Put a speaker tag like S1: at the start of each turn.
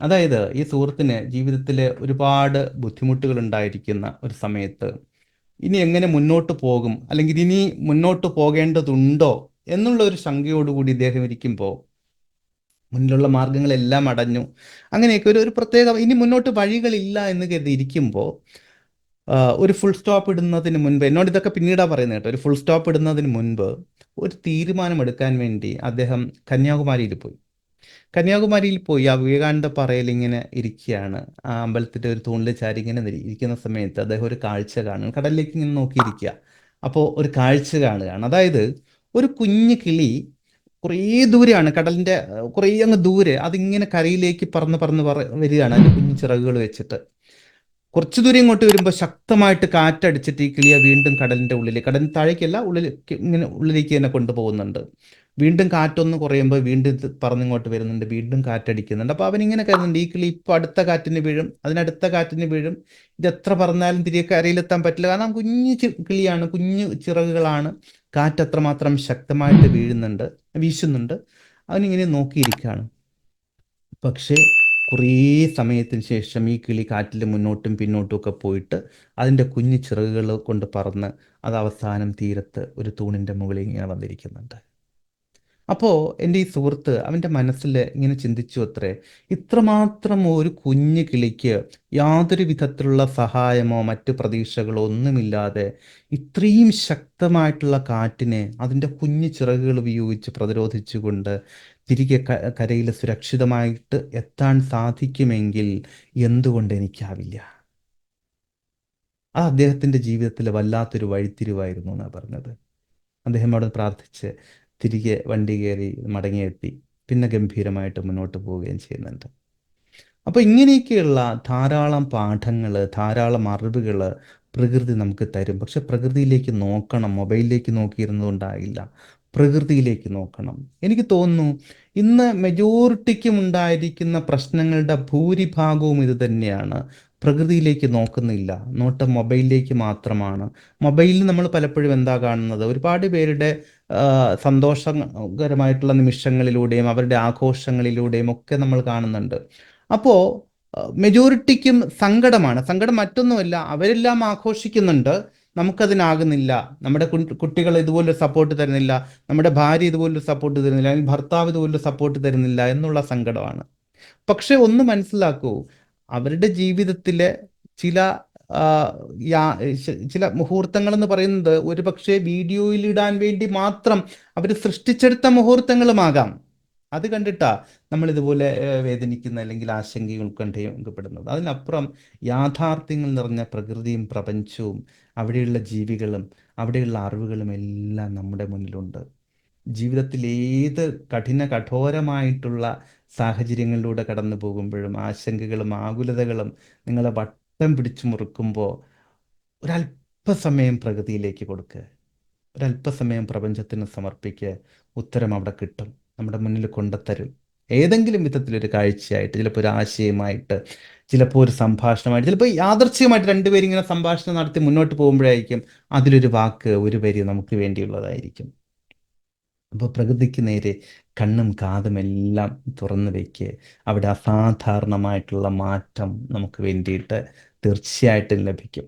S1: അതായത് ഈ സുഹൃത്തിന് ജീവിതത്തിൽ ഒരുപാട് ബുദ്ധിമുട്ടുകൾ ഉണ്ടായിരിക്കുന്ന ഒരു സമയത്ത് ഇനി എങ്ങനെ മുന്നോട്ട് പോകും? അല്ലെങ്കിൽ ഇനി മുന്നോട്ട് പോകേണ്ടതുണ്ടോ എന്നുള്ള ഒരു ശങ്കയോടുകൂടി ഇദ്ദേഹം ഇരിക്കുമ്പോൾ മുന്നിലുള്ള മാർഗങ്ങളെല്ലാം അടഞ്ഞു. അങ്ങനെയൊക്കെ ഒരു ഒരു പ്രത്യേക ഇനി മുന്നോട്ട് വഴികളില്ല എന്ന് കരുതി ഇരിക്കുമ്പോൾ ഒരു ഫുൾ സ്റ്റോപ്പ് ഇടുന്നതിന് മുൻപ് എന്നോട് ഇതൊക്കെ പിന്നീടാണ് പറയുന്നത് കേട്ടോ. ഒരു ഫുൾ സ്റ്റോപ്പ് ഇടുന്നതിന് മുൻപ് ഒരു തീരുമാനമെടുക്കാൻ വേണ്ടി അദ്ദേഹം കന്യാകുമാരിയിൽ പോയി. കന്യാകുമാരിയിൽ പോയി ആ വിവേകാനന്ദ പാറയിൽ ഇങ്ങനെ ഇരിക്കുകയാണ്. ആ അമ്പലത്തിന്റെ ഒരു തൂണിൽ ചാരി ഇങ്ങനെ ഇരിക്കുന്ന സമയത്ത് അദ്ദേഹം ഒരു കാഴ്ച കാണും കടലിലേക്ക് ഇങ്ങനെ നോക്കിയിരിക്കുക. അപ്പോൾ ഒരു കാഴ്ച കാണുകയാണ്. അതായത് ഒരു കുഞ്ഞു കിളി കുറേ ദൂരെയാണ് കടലിന്റെ കുറേ അങ്ങ് ദൂരെ അതിങ്ങനെ കരയിലേക്ക് പറന്ന് പറന്ന് പറ വരികയാണ് അതിന്റെ കുഞ്ഞു ചിറകുകൾ വെച്ചിട്ട്. കുറച്ച് ദൂരം ഇങ്ങോട്ട് വരുമ്പോൾ ശക്തമായിട്ട് കാറ്റടിച്ചിട്ട് ഈ കിളിയെ വീണ്ടും കടലിന്റെ ഉള്ളിലേക്ക് കടലിന് താഴേക്കല്ല ഉള്ളിലേക്ക് ഇങ്ങനെ ഉള്ളിലേക്ക് തന്നെ കൊണ്ടുപോകുന്നുണ്ട്. വീണ്ടും കാറ്റൊന്ന് കുറയുമ്പോൾ വീണ്ടും പറഞ്ഞിങ്ങോട്ട് വരുന്നുണ്ട് വീണ്ടും കാറ്റടിക്കുന്നുണ്ട്. അപ്പോൾ അവനിങ്ങനെ കരുതുന്നുണ്ട് ഈ കിളി ഇപ്പോൾ അടുത്ത കാറ്റിന് വീഴും അതിനടുത്ത കാറ്റിന് വീഴും ഇത് എത്ര പറഞ്ഞാലും തിരികെ കരയിലെത്താൻ പറ്റില്ല. കാരണം കുഞ്ഞു കിളിയാണ് കുഞ്ഞു ചിറകുകളാണ്. കാറ്റ് അത്രമാത്രം ശക്തമായിട്ട് വീഴുന്നുണ്ട് വീശുന്നുണ്ട്. അവനിങ്ങനെ നോക്കിയിരിക്കുകയാണ് പക്ഷേ കുറേ സമയത്തിന് ശേഷം ഈ കിളി കാറ്റിൽ മുന്നോട്ടും പിന്നോട്ടും ഒക്കെ പോയിട്ട് അതിന്റെ കുഞ്ഞു ചിറകുകൾ കൊണ്ട് പറന്ന് അത് അവസാനം തീരത്ത് ഒരു തൂണിന്റെ മുകളിൽ ഇങ്ങനെ വന്നിരിക്കുന്നുണ്ട്. അപ്പോൾ എന്റെ ഈ സുഹൃത്ത് അവന്റെ മനസ്സിൽ ഇങ്ങനെ ചിന്തിച്ചു അത്രേ ഇത്രമാത്രം ഒരു കുഞ്ഞു കിളിക്ക് യാതൊരു വിധത്തിലുള്ള സഹായമോ മറ്റു പ്രതീക്ഷകളോ ഒന്നുമില്ലാതെ ഇത്രയും ശക്തമായിട്ടുള്ള കാറ്റിനെ അതിന്റെ കുഞ്ഞു ചിറകുകൾ ഉപയോഗിച്ച് പ്രതിരോധിച്ചുകൊണ്ട് തിരികെ കരയിൽ സുരക്ഷിതമായിട്ട് എത്താൻ സാധിക്കുമെങ്കിൽ എന്തുകൊണ്ട് എനിക്കാവില്ല? അത് അദ്ദേഹത്തിന്റെ ജീവിതത്തിൽ വല്ലാത്തൊരു വഴിത്തിരിവായിരുന്നു എന്നാണ് പറഞ്ഞത്. അദ്ദേഹം അവിടെ പ്രാർത്ഥിച്ച് തിരികെ വണ്ടി കയറി മടങ്ങിയെത്തി. പിന്നെ ഗംഭീരമായിട്ട് മുന്നോട്ട് പോവുകയും ചെയ്യുന്നുണ്ട്. അപ്പോൾ ഇങ്ങനെയൊക്കെയുള്ള ധാരാളം പാഠങ്ങൾ ധാരാളം അറിവുകൾ പ്രകൃതി നമുക്ക് തരും. പക്ഷെ പ്രകൃതിയിലേക്ക് നോക്കണം. മൊബൈലിലേക്ക് നോക്കിയിരുന്നതുകൊണ്ടായില്ല. പ്രകൃതിയിലേക്ക് നോക്കണം. എനിക്ക് തോന്നുന്നു ഇന്ന് മെജോറിറ്റിക്കും ഉണ്ടായിരിക്കുന്ന പ്രശ്നങ്ങളുടെ ഭൂരിഭാഗവും ഇത് തന്നെയാണ്. പ്രകൃതിയിലേക്ക് നോക്കുന്നില്ല. നോട്ടം മൊബൈലിലേക്ക് മാത്രമാണ്. മൊബൈലിൽ നമ്മൾ പലപ്പോഴും എന്താ കാണുന്നത്? ഒരുപാട് പേരുടെ സന്തോഷകരമായിട്ടുള്ള നിമിഷങ്ങളിലൂടെയും അവരുടെ ആഘോഷങ്ങളിലൂടെയും ഒക്കെ നമ്മൾ കാണുന്നുണ്ട്. അപ്പോൾ മെജോറിറ്റിക്കും സങ്കടമാണ്. സങ്കടം മറ്റൊന്നുമല്ല അവരെല്ലാം ആഘോഷിക്കുന്നുണ്ട്. നമുക്കതിനാകുന്നില്ല. നമ്മുടെ കുട്ടികൾ ഇതുപോലൊരു സപ്പോർട്ട് തരുന്നില്ല. നമ്മുടെ ഭാര്യ ഇതുപോലൊരു സപ്പോർട്ട് തരുന്നില്ല. അല്ലെങ്കിൽ ഭർത്താവ് ഇതുപോലൊരു സപ്പോർട്ട് തരുന്നില്ല എന്നുള്ള സങ്കടമാണ്. പക്ഷെ ഒന്ന് മനസ്സിലാക്കൂ. അവരുടെ ജീവിതത്തിലെ ചില ചില മുഹൂർത്തങ്ങൾ എന്ന് പറയുന്നത് ഒരു പക്ഷേ വീഡിയോയിൽ ഇടാൻ വേണ്ടി മാത്രം അവർ സൃഷ്ടിച്ചെടുത്ത മുഹൂർത്തങ്ങളുമാകാം. അത് കണ്ടിട്ടാ നമ്മൾ ഇതുപോലെ വേദനിക്കുന്ന അല്ലെങ്കിൽ ആശങ്കയും ഉത്കണ്ഠയും ഒക്കെ അതിനപ്പുറം യാഥാർത്ഥ്യങ്ങൾ നിറഞ്ഞ പ്രകൃതിയും പ്രപഞ്ചവും അവിടെയുള്ള ജീവികളും അവിടെയുള്ള അറിവുകളും എല്ലാം നമ്മുടെ മുന്നിലുണ്ട്. ജീവിതത്തിൽ ഏത് കഠിന കഠോരമായിട്ടുള്ള സാഹചര്യങ്ങളിലൂടെ കടന്നു പോകുമ്പോഴും ആശങ്കകളും ആകുലതകളും നിങ്ങളെ വട്ടം പിടിച്ചു മുറുക്കുമ്പോൾ ഒരല്പസമയം പ്രകൃതിയിലേക്ക് കൊടുക്കുക ഒരല്പസമയം പ്രപഞ്ചത്തിന് സമർപ്പിക്കുക ഉത്തരം അവിടെ കിട്ടും. നമ്മുടെ മുന്നിൽ കൊണ്ടുത്തരും. ഏതെങ്കിലും വിധത്തിലൊരു കാഴ്ചയായിട്ട് ചിലപ്പോൾ ഒരു ആശയമായിട്ട് ചിലപ്പോൾ ഒരു സംഭാഷണമായിട്ട് ചിലപ്പോൾ യാദർച്ഛികമായിട്ട് രണ്ടുപേരും ഇങ്ങനെ സംഭാഷണം നടത്തി മുന്നോട്ട് പോകുമ്പോഴായിരിക്കും അതിലൊരു വാക്ക് ഒരു വരി നമുക്ക് വേണ്ടിയുള്ളതായിരിക്കും. അപ്പോൾ പ്രകൃതിക്ക് നേരെ കണ്ണും കാതും എല്ലാം തുറന്നു വയ്ക്കുക അവിടെ അസാധാരണമായിട്ടുള്ള മാറ്റം നമുക്ക് വേണ്ടിയിട്ട് തീർച്ചയായിട്ടും ലഭിക്കും.